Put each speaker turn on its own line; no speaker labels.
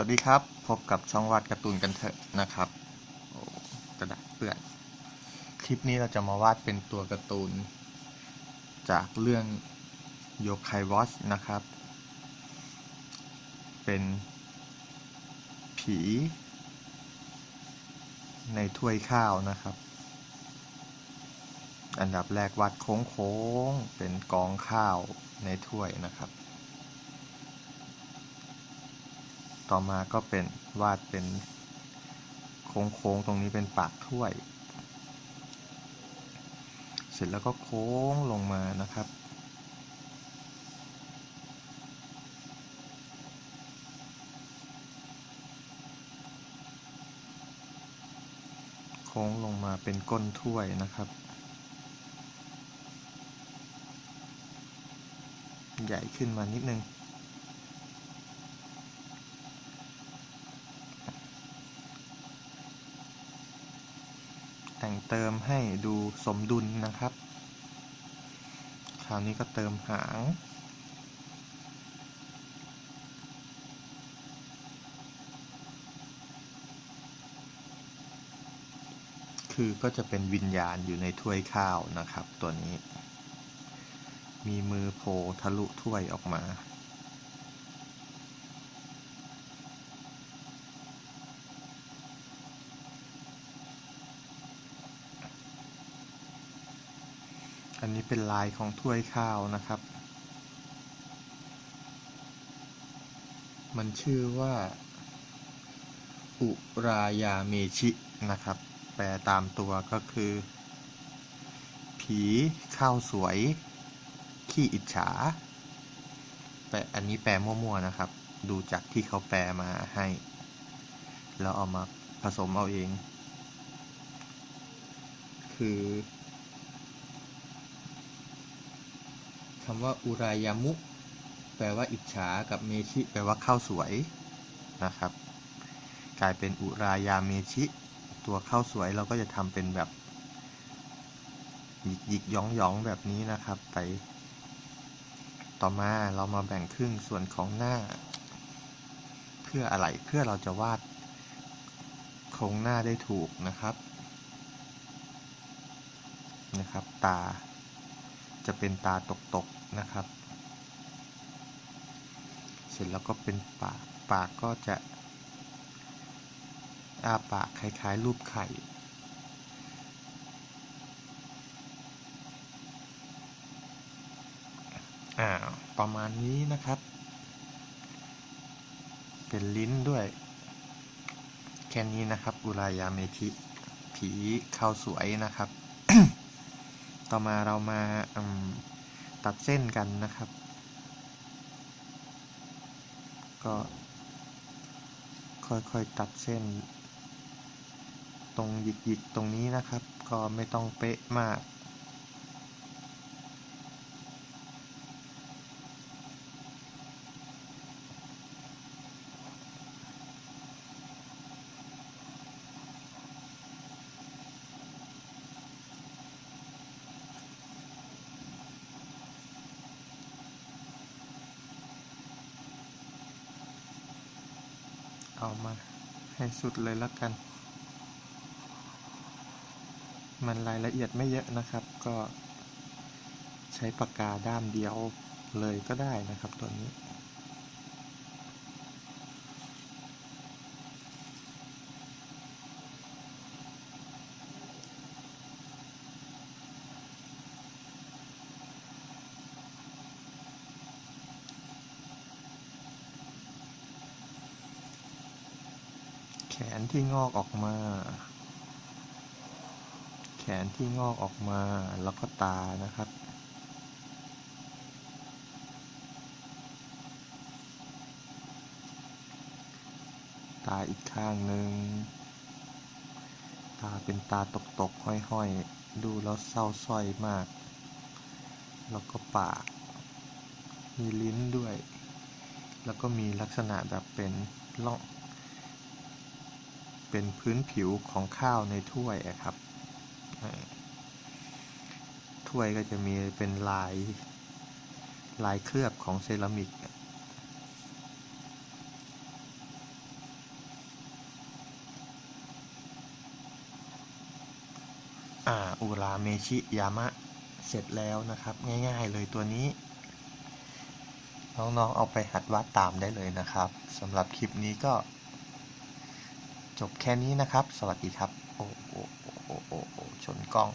วัสดีครับ พบกับช่องวาดการ์ตูนกันเถอะนะครับกระดาษเปื้อนคลิปนี้เราจะมาวาดเป็นตัวการ์ตูน จากเรื่องโยคายวอชนะครับ เป็นผี ในถ้วยข้าวนะครับ อันดับแรกวาดโค้งๆเป็นกองข้าวในถ้วยนะครับ ต่อมาก็เป็นวาดเป็นโค้งๆตรงนี้เป็นปากถ้วย เสร็จแล้วก็โค้งลงมานะครับโค้งลงมาเป็นก้นถ้วยนะครับ ใหญ่ขึ้นมานิดนึง แต่งเติมให้ดูสมดุลนะครับ คราวนี้ก็เติมหาง คือก็จะเป็นวิญญาณอยู่ในถ้วยข้าวนะครับ ตัวนี้ มีมือโผล่ทะลุถ้วยออกมา อันนี้เป็นลายของถ้วยข้าวนะครับ มันชื่อว่า อุรายาเมชินะครับ แปลตามตัวก็คือ ผีข้าวสวย ขี้อิจฉา แต่อันนี้แปลมั่วๆนะครับ ดูจากที่เขาแปลมาให้ แล้วเอามาผสมเอาเอง คือ คำว่าอุรายามุแปลว่าอิจฉากับเมชิ แปลว่าข้าวสวยนะครับ กลายเป็นอุรายาเมชิ ตัวข้าวสวยเราก็จะทำเป็นแบบหยิกหยิกย้องย้องแบบนี้นะครับไป ต่อมาเรามาแบ่งครึ่งส่วนของหน้า เพื่ออะไรเพื่อเราจะวาดโครงหน้าได้ถูกนะครับนะครับ ตา จะเป็นตาตกๆนะครับ เสร็จแล้วก็เป็นปาก ปากก็จะอาปากคล้ายๆรูปไข่อ่าประมาณนี้นะครับ เป็นลิ้นด้วย แค่นี้นะครับอุรายาเมธิผีข้าวสวยนะครับ ต่อมาเรามาตัดเส้นกันนะครับ ก็ค่อยๆตัดเส้น ตรงหยิกๆตรงนี้นะครับ ก็ไม่ต้องเป๊ะมาก เอามาให้สุดเลยแล้วกัน มันรายละเอียดไม่เยอะนะครับ ก็ใช้ปากกาด้ามเดียวเลยก็ได้นะครับตัวนี้ ขนที่งอกออกมา แขนที่งอกออกมา แล้วก็ตานะครับ ตาอีกข้างหนึ่ง ตาเป็นตาตกๆ ห้อยๆ ดูแล้วเศร้าสร้อยมาก แล้วก็ปาก มีลิ้นด้วย แล้วก็มีลักษณะแบบเป็นล่อง เป็นพื้นผิวของข้าวในถ้วยครับ ถ้วยก็จะมีเป็นลาย ลายเคลือบของเซรามิกอุราเมชิยามะ เสร็จแล้วนะครับ ง่ายๆเลยตัวนี้ น้องๆเอาไปหัดวาดตามได้เลยนะครับสำหรับคลิปนี้ก็ จบแค่นี้นะครับ สวัสดีครับ โอ้โอ้โอ้โอ้ชนกล้อง